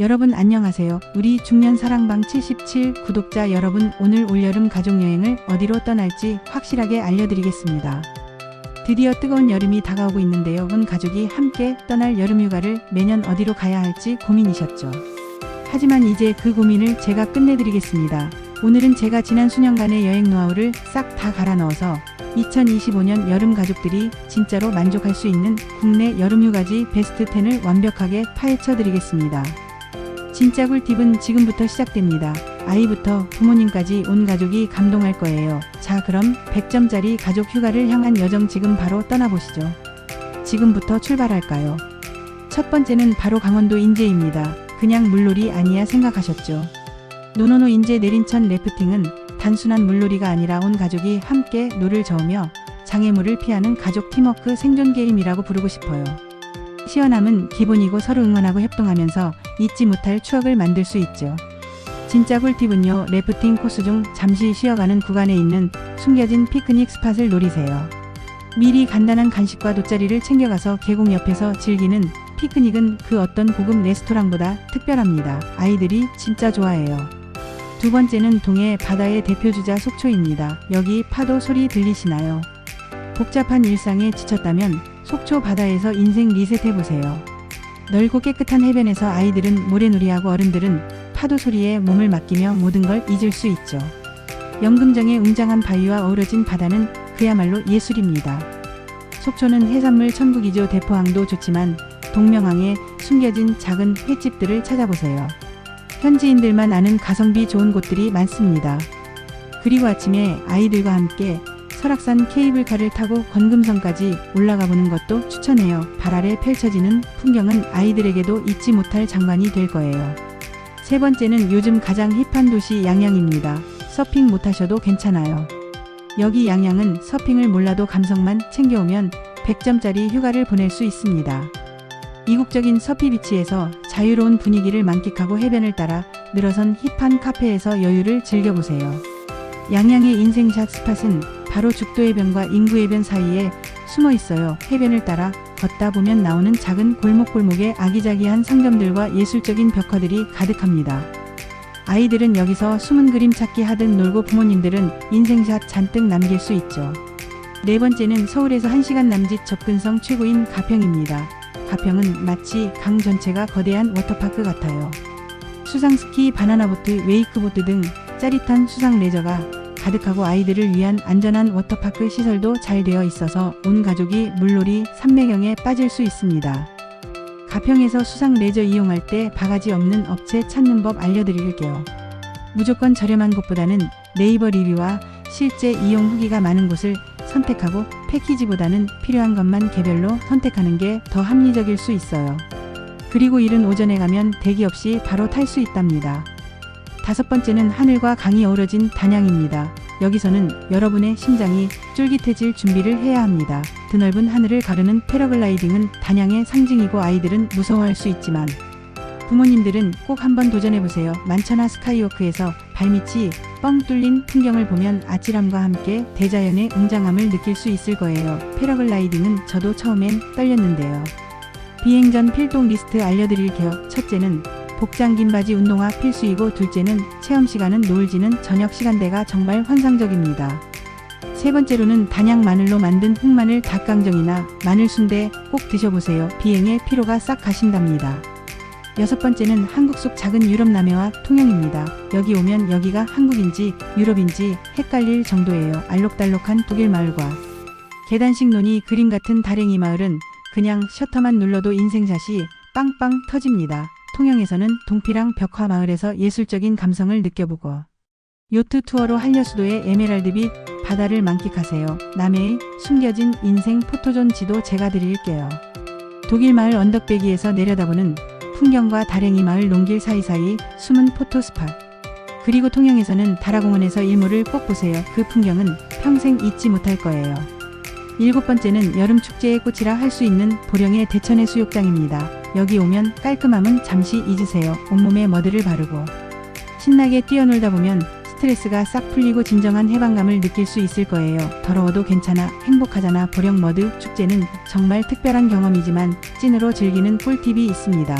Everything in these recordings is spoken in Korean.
여러분 안녕하세요. 우리 중년 사랑방 77 구독자 여러분 오늘 올여름 가족여행을 어디로 떠날지 확실하게 알려드리겠습니다. 드디어 뜨거운 여름이 다가오고 있는데요. 온 가족이 함께 떠날 여름휴가를 매년 어디로 가야 할지 고민이셨죠. 하지만 이제 그 고민을 제가 끝내드리겠습니다. 오늘은 제가 지난 수년간의 여행 노하우를 싹 다 갈아 넣어서 2025년 여름 가족들이 진짜로 만족할 수 있는 국내 여름휴가지 베스트 10을 완벽하게 파헤쳐 드리겠습니다. 진짜 꿀팁은 지금부터 시작됩니다. 아이부터 부모님까지 온 가족이 감동할 거예요. 자, 그럼 100점짜리 가족 휴가를 향한 여정 지금 바로 떠나보시죠. 지금부터 출발할까요? 첫 번째는 바로 강원도 인제입니다. 그냥 물놀이 아니야 생각하셨죠? 노노노 인제 내린천 래프팅은 단순한 물놀이가 아니라 온 가족이 함께 노를 저으며 장애물을 피하는 가족 팀워크 생존 게임이라고 부르고 싶어요. 시원함은 기본이고 서로 응원하고 협동하면서 잊지 못할 추억을 만들 수 있죠. 진짜 꿀팁은요, 래프팅 코스 중 잠시 쉬어가는 구간에 있는 숨겨진 피크닉 스팟을 노리세요. 미리 간단한 간식과 돗자리를 챙겨가서 계곡 옆에서 즐기는 피크닉은 그 어떤 고급 레스토랑보다 특별합니다. 아이들이 진짜 좋아해요. 두 번째는 동해 바다의 대표주자 속초입니다. 여기 파도 소리 들리시나요? 복잡한 일상에 지쳤다면 속초 바다에서 인생 리셋해보세요. 넓고 깨끗한 해변에서 아이들은 모래놀이하고 어른들은 파도 소리에 몸을 맡기며 모든 걸 잊을 수 있죠. 연금정의 웅장한 바위와 어우러진 바다는 그야말로 예술입니다. 속초는 해산물 천국이죠. 대포항도 좋지만 동명항에 숨겨진 작은 횟집들을 찾아보세요. 현지인들만 아는 가성비 좋은 곳들이 많습니다. 그리고 아침에 아이들과 함께 설악산 케이블카를 타고 건금성까지 올라가 보는 것도 추천해요. 발 아래 펼쳐지는 풍경은 아이들에게도 잊지 못할 장관이 될 거예요. 세 번째는 요즘 가장 힙한 도시 양양입니다. 서핑 못하셔도 괜찮아요. 여기 양양은 서핑을 몰라도 감성만 챙겨오면 100점짜리 휴가를 보낼 수 있습니다. 이국적인 서피 비치에서 자유로운 분위기를 만끽하고 해변을 따라 늘어선 힙한 카페에서 여유를 즐겨보세요. 양양의 인생샷 스팟은 바로 죽도해변과 인구해변 사이에 숨어 있어요. 해변을 따라 걷다 보면 나오는 작은 골목골목에 아기자기한 상점들과 예술적인 벽화들이 가득합니다. 아이들은 여기서 숨은 그림 찾기 하듯 놀고 부모님들은 인생샷 잔뜩 남길 수 있죠. 네 번째는 서울에서 1시간 남짓 접근성 최고인 가평입니다. 가평은 마치 강 전체가 거대한 워터파크 같아요. 수상스키, 바나나보트, 웨이크보드 등 짜릿한 수상 레저가 가득하고 아이들을 위한 안전한 워터파크 시설도 잘 되어 있어서 온 가족이 물놀이 삼매경에 빠질 수 있습니다. 가평에서 수상 레저 이용할 때 바가지 없는 업체 찾는 법 알려드릴게요. 무조건 저렴한 곳보다는 네이버 리뷰와 실제 이용 후기가 많은 곳을 선택하고 패키지보다는 필요한 것만 개별로 선택하는 게 더 합리적일 수 있어요. 그리고 이른 오전에 가면 대기 없이 바로 탈 수 있답니다. 다섯 번째는 하늘과 강이 어우러진 단양입니다. 여기서는 여러분의 심장이 쫄깃해질 준비를 해야 합니다. 드넓은 하늘을 가르는 패러글라이딩은 단양의 상징이고 아이들은 무서워할 수 있지만 부모님들은 꼭 한번 도전해보세요. 만천하 스카이워크에서 발밑이 뻥 뚫린 풍경을 보면 아찔함과 함께 대자연의 웅장함을 느낄 수 있을 거예요. 패러글라이딩은 저도 처음엔 떨렸는데요. 비행 전 필동 리스트 알려드릴게요. 첫째는 복장 긴 바지 운동화 필수이고 둘째는 체험 시간은 노을 지는 저녁 시간대가 정말 환상적입니다. 세 번째로는 단양 마늘로 만든 흑마늘 닭강정이나 마늘 순대 꼭 드셔보세요. 비행의 피로가 싹 가신답니다. 여섯 번째는 한국 속 작은 유럽 남해와 통영입니다. 여기 오면 여기가 한국인지 유럽인지 헷갈릴 정도예요. 알록달록한 독일 마을과 계단식 논이 그림 같은 다랭이 마을은 그냥 셔터만 눌러도 인생샷이 빵빵 터집니다. 통영에서는 동피랑 벽화 마을에서 예술적인 감성을 느껴보고 요트 투어로 한려수도의 에메랄드빛 바다를 만끽하세요. 남해의 숨겨진 인생 포토존 지도 제가 드릴게요. 독일 마을 언덕배기에서 내려다보는 풍경과 다랭이 마을 농길 사이사이 숨은 포토 스팟. 그리고 통영에서는 다라공원에서 일몰을 꼭 보세요. 그 풍경은 평생 잊지 못할 거예요. 일곱 번째는 여름 축제의 꽃이라 할 수 있는 보령의 대천해 수욕장입니다. 여기 오면 깔끔함은 잠시 잊으세요. 온몸에 머드를 바르고 신나게 뛰어놀다 보면 스트레스가 싹 풀리고 진정한 해방감을 느낄 수 있을 거예요. 더러워도 괜찮아 행복하잖아 보령 머드 축제는 정말 특별한 경험이지만 찐으로 즐기는 꿀팁이 있습니다.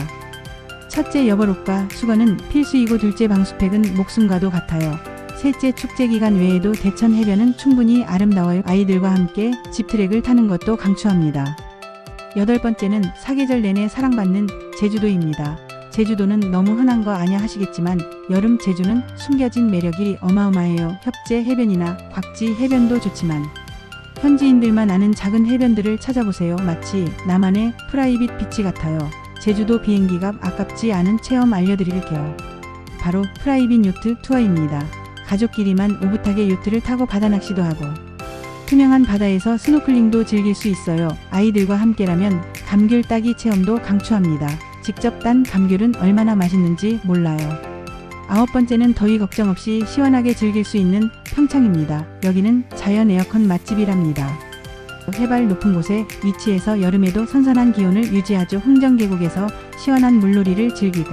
첫째 여벌옷과 수건은 필수이고 둘째 방수팩은 목숨과도 같아요. 셋째 축제 기간 외에도 대천 해변은 충분히 아름다워요. 아이들과 함께 집트랙을 타는 것도 강추합니다. 여덟 번째는 사계절 내내 사랑받는 제주도입니다. 제주도는 너무 흔한 거 아냐 하시겠지만 여름 제주는 숨겨진 매력이 어마어마해요. 협재 해변이나 곽지 해변도 좋지만 현지인들만 아는 작은 해변들을 찾아보세요. 마치 나만의 프라이빗 비치 같아요. 제주도 비행기값 아깝지 않은 체험 알려드릴게요. 바로 프라이빗 요트 투어입니다. 가족끼리만 오붓하게 요트를 타고 바다 낚시도 하고 투명한 바다에서 스노클링도 즐길 수 있어요. 아이들과 함께라면 감귤 따기 체험도 강추합니다. 직접 딴 감귤은 얼마나 맛있는지 몰라요. 아홉 번째는 더위 걱정 없이 시원하게 즐길 수 있는 평창입니다. 여기는 자연 에어컨 맛집이랍니다. 해발 높은 곳에 위치해서 여름에도 선선한 기온을 유지하죠. 흥정계곡에서 시원한 물놀이를 즐기고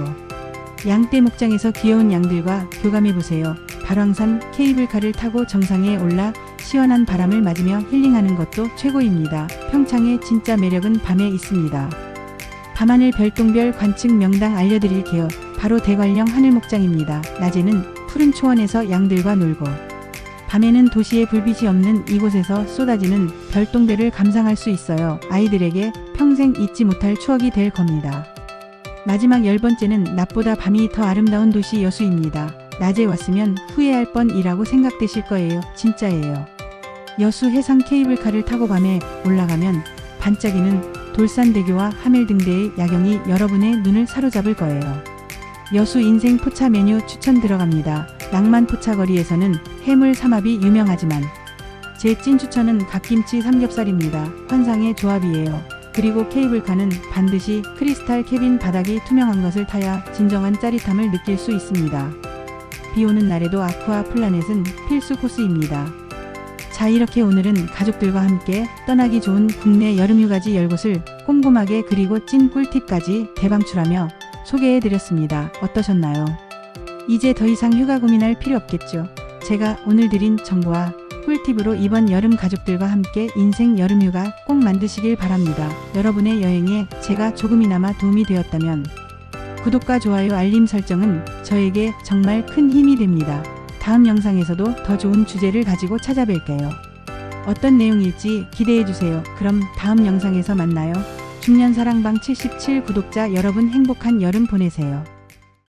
양떼 목장에서 귀여운 양들과 교감해 보세요. 발왕산 케이블카를 타고 정상에 올라 시원한 바람을 맞으며 힐링하는 것도 최고입니다. 평창의 진짜 매력은 밤에 있습니다. 밤하늘 별똥별 관측 명당 알려드릴게요. 바로 대관령 하늘목장입니다. 낮에는 푸른 초원에서 양들과 놀고 밤에는 도시의 불빛이 없는 이곳에서 쏟아지는 별똥별을 감상할 수 있어요. 아이들에게 평생 잊지 못할 추억이 될 겁니다. 마지막 열 번째는 낮보다 밤이 더 아름다운 도시 여수입니다. 낮에 왔으면 후회할 뻔이라고 생각되실 거예요. 진짜예요. 여수 해상 케이블카를 타고 밤에 올라가면 반짝이는 돌산대교와 하멜 등대의 야경이 여러분의 눈을 사로잡을 거예요. 여수 인생 포차 메뉴 추천 들어갑니다. 낭만 포차거리에서는 해물 삼합이 유명하지만 제 찐 추천은 갓김치 삼겹살입니다. 환상의 조합이에요. 그리고 케이블카는 반드시 크리스탈 캐빈 바닥이 투명한 것을 타야 진정한 짜릿함을 느낄 수 있습니다. 비 오는 날에도 아쿠아 플라넷은 필수 코스입니다. 자, 이렇게 오늘은 가족들과 함께 떠나기 좋은 국내 여름휴가지 10곳을 꼼꼼하게 그리고 찐 꿀팁까지 대방출하며 소개해 드렸습니다. 어떠셨나요? 이제 더 이상 휴가 고민할 필요 없겠죠. 제가 오늘 드린 정보와 꿀팁으로 이번 여름 가족들과 함께 인생 여름휴가 꼭 만드시길 바랍니다. 여러분의 여행에 제가 조금이나마 도움이 되었다면 구독과 좋아요 알림 설정은 저에게 정말 큰 힘이 됩니다. 다음 영상에서도 더 좋은 주제를 가지고 찾아뵐게요. 어떤 내용일지 기대해주세요. 그럼 다음 영상에서 만나요. 중년사랑방 77 구독자 여러분 행복한 여름 보내세요.